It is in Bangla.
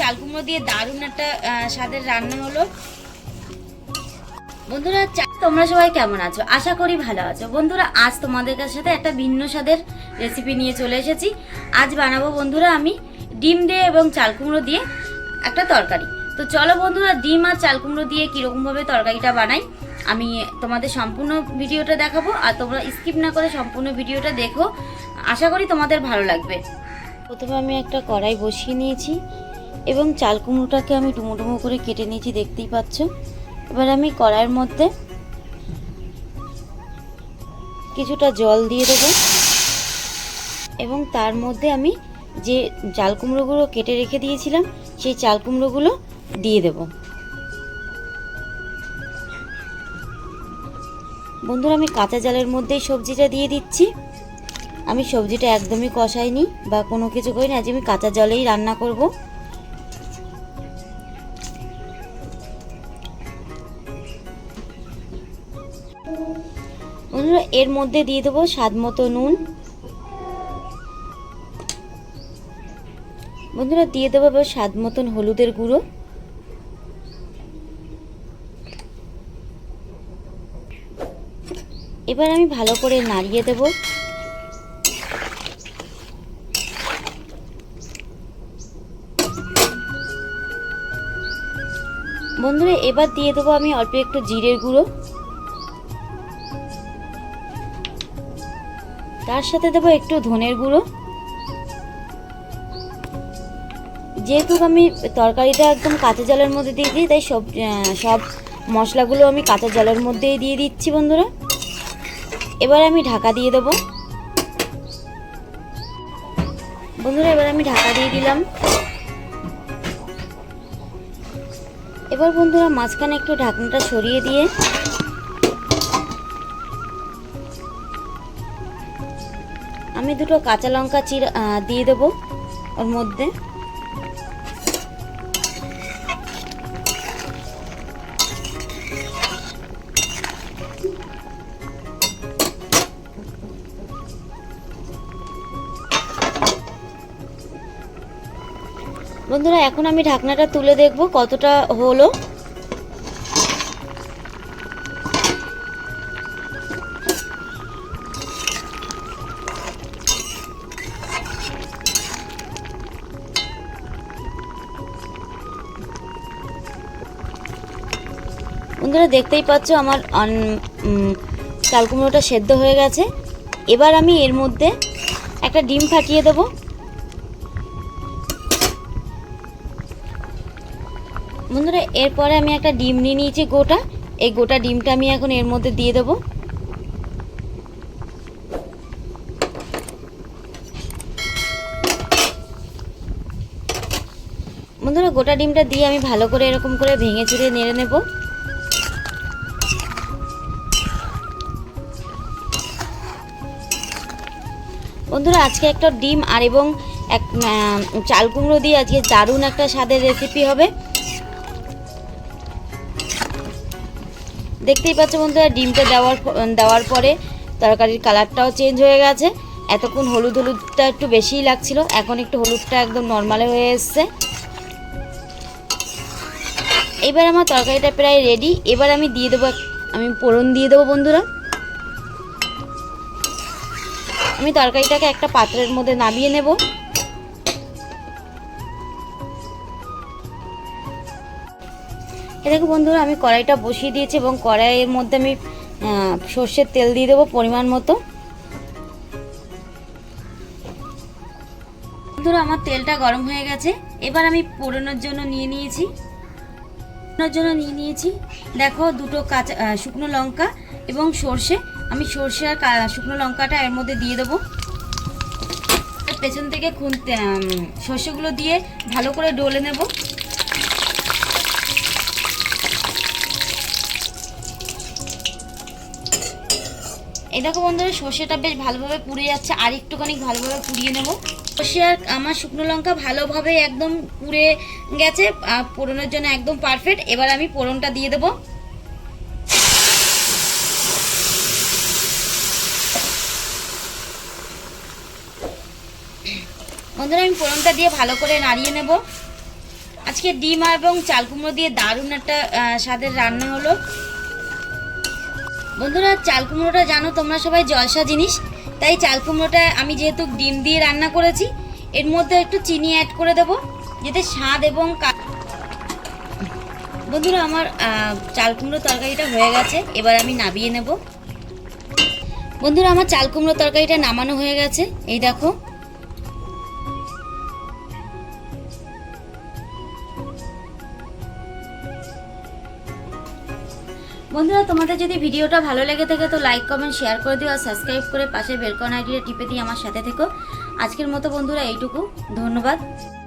চাল কুমড়ো দিয়ে দারুণ একটা স্বাদের রান্না হলো। বন্ধুরা তোমরা সবাই কেমন আছো? আশা করি ভালো আছো। বন্ধুরা, আজ তোমাদের সাথে একটা ভিন্ন স্বাদের রেসিপি নিয়ে চলে এসেছি। আজ বানাবো বন্ধুরা আমি ডিম দিয়ে এবং চাল কুমড়ো দিয়ে একটা তরকারি। তো চলো বন্ধুরা, ডিম আর চাল কুমড়ো দিয়ে কীরকমভাবে তরকারিটা বানাই। আমি তোমাদের সম্পূর্ণ ভিডিওটা দেখাবো আর তোমরা স্কিপ না করে সম্পূর্ণ ভিডিওটা দেখো। আশা করি তোমাদের ভালো লাগবে। প্রথমে আমি একটা কড়াই বসিয়ে নিয়েছি। এবং চাল কুমড়োটাকে আমি ডুমো ডুমো করে কেটে নিয়েছি, দেখতেই পাচ্ছ। এবার আমি কড়াইয়ের মধ্যে কিছুটা জল দিয়ে দেবো এবং তার মধ্যে আমি যে চাল কুমড়োগুলো কেটে রেখে দিয়েছিলাম, সেই চাল কুমড়োগুলো দিয়ে দেব। বন্ধুরা, আমি কাঁচা জালের মধ্যেই সবজিটা দিয়ে দিচ্ছি। আমি সবজিটা একদমই কষাইনি বা কোনো কিছু করি করিনি। আজ আমি কাঁচা জলেই রান্না করব। বন্ধুরা এর মধ্যে দিয়ে দেবো স্বাদ মতো নুন। বন্ধুরা, দিয়ে দেবো এবার স্বাদ মতন হলুদের গুঁড়ো। এবার আমি ভালো করে নাড়িয়ে দেবো। বন্ধুরা, এবার দিয়ে দেবো আমি অল্প একটু জিরের গুঁড়ো। তার সাথে দেবো একটু ধনের গুঁড়ো। যেহেতু আমি তরকারিটা একদম কাঁচা জলের মধ্যে দিয়ে দিই, তাই সব সব মশলাগুলো আমি কাঁচা জলের মধ্যেই দিয়ে দিচ্ছি বন্ধুরা। এবার আমি ঢাকা দিয়ে দেবো। বন্ধুরা, এবার আমি ঢাকা দিয়ে দিলাম। এবার বন্ধুরা, মাঝখানে একটু ঢাকনাটা সরিয়ে দিয়ে আমি দুটো কাঁচা লঙ্কা চির দিয়ে দেবো ওর মধ্যে। বন্ধুরা, এখন আমি ঢাকনাটা তুলে দেখব কতটা হলো। বন্ধুরা দেখতেই পাচ্ছ আমার চাল কুমড়োটা সেদ্ধ হয়ে গেছে। এবার আমি এর মধ্যে একটা ডিম ফাটিয়ে দেবো। বন্ধুরা, এরপরে আমি একটা ডিম নিয়ে নিয়েছি গোটা। এই গোটা ডিমটা আমি এখন এর মধ্যে দিয়ে দেবো। বন্ধুরা, গোটা ডিমটা দিয়ে আমি ভালো করে এরকম করে ভেঙে চুড়ে নেড়ে নেব। বন্ধুরা, আজকে একটা ডিম আর এবং এক চাল কুমড়ো দিয়ে আজকে দারুণ একটা স্বাদের রেসিপি হবে। দেখতেই পাচ্ছ বন্ধুরা, ডিমটা দেওয়ার দেওয়ার পরে তরকারির কালারটাও চেঞ্জ হয়ে গেছে। এতক্ষণ হলুদ হলুদটা একটু বেশিই লাগছিল, এখন একটু হলুদটা একদম নর্মালে হয়ে এসছে। এবার আমার তরকারিটা প্রায় রেডি এবার আমি দিয়ে দেবো আমি পোড়ন দিয়ে দেবো বন্ধুরা। আমি তরকারিটাকে একটা পাত্রের মধ্যে নামিয়ে নেব। দেখো বন্ধুরা, আমি কড়াইটা বসিয়ে দিয়েছি এবং কড়াইয়ের মধ্যে আমি সর্ষের তেল দিয়ে দেবো পরিমাণ মতো। বন্ধুরা, আমার তেলটা গরম হয়ে গেছে। এবার আমি পোড়ানোর জন্য নিয়ে নিয়েছি। পোড়ানোর জন্য নিয়ে নিয়েছি, দেখো দুটো কাঁচা শুকনো লঙ্কা এবং সর্ষে। আমি সর্ষে আর শুকনো লঙ্কাটা এর মধ্যে দিয়ে দেবো। পেছন থেকে খুনতে সর্ষেগুলো দিয়ে ভালো করে ডলে নেব। এই দেখো বন্ধুরা, সর্ষেটা বেশ ভালোভাবে পুড়ে যাচ্ছে। আর একটুখানি ভালোভাবে পুড়িয়ে নেব। সর্ষে আর আমার শুকনো লঙ্কা ভালোভাবে একদম পুড়ে গেছে পোড়নের জন্য একদম পারফেক্ট এবার আমি পোড়নটা দিয়ে দেবো। বন্ধুরা, আমি ফোড়নটা দিয়ে ভালো করে নাড়িয়ে নেব। আজকে ডিম এবং চাল কুমড়ো দিয়ে দারুণ একটা স্বাদের রান্না হলো। বন্ধুরা, চাল কুমড়োটা জানো তোমরা সবাই জলসা জিনিস, তাই চাল কুমড়োটা আমি যেহেতু ডিম দিয়ে রান্না করেছি, এর মধ্যে একটু চিনি অ্যাড করে দেবো, যাতে স্বাদ এবং বন্ধুরা, আমার চাল কুমড়ো তরকারিটা হয়ে গেছে, এবার আমি নাবিয়ে নেব। বন্ধুরা, আমার চাল কুমড়ো তরকারিটা নামানো হয়ে গেছে, এই দেখো। বন্ধুরা, তোমাদের যদি ভিডিওটা ভালো লেগে থাকে তো লাইক কমেন্ট শেয়ার করে দিও আর সাবস্ক্রাইব করে পাশে বেলকন আইডিটা টিপে দিয়ে আমার সাথে থেকো। আজকের মতো বন্ধুরা এইটুকু। ধন্যবাদ।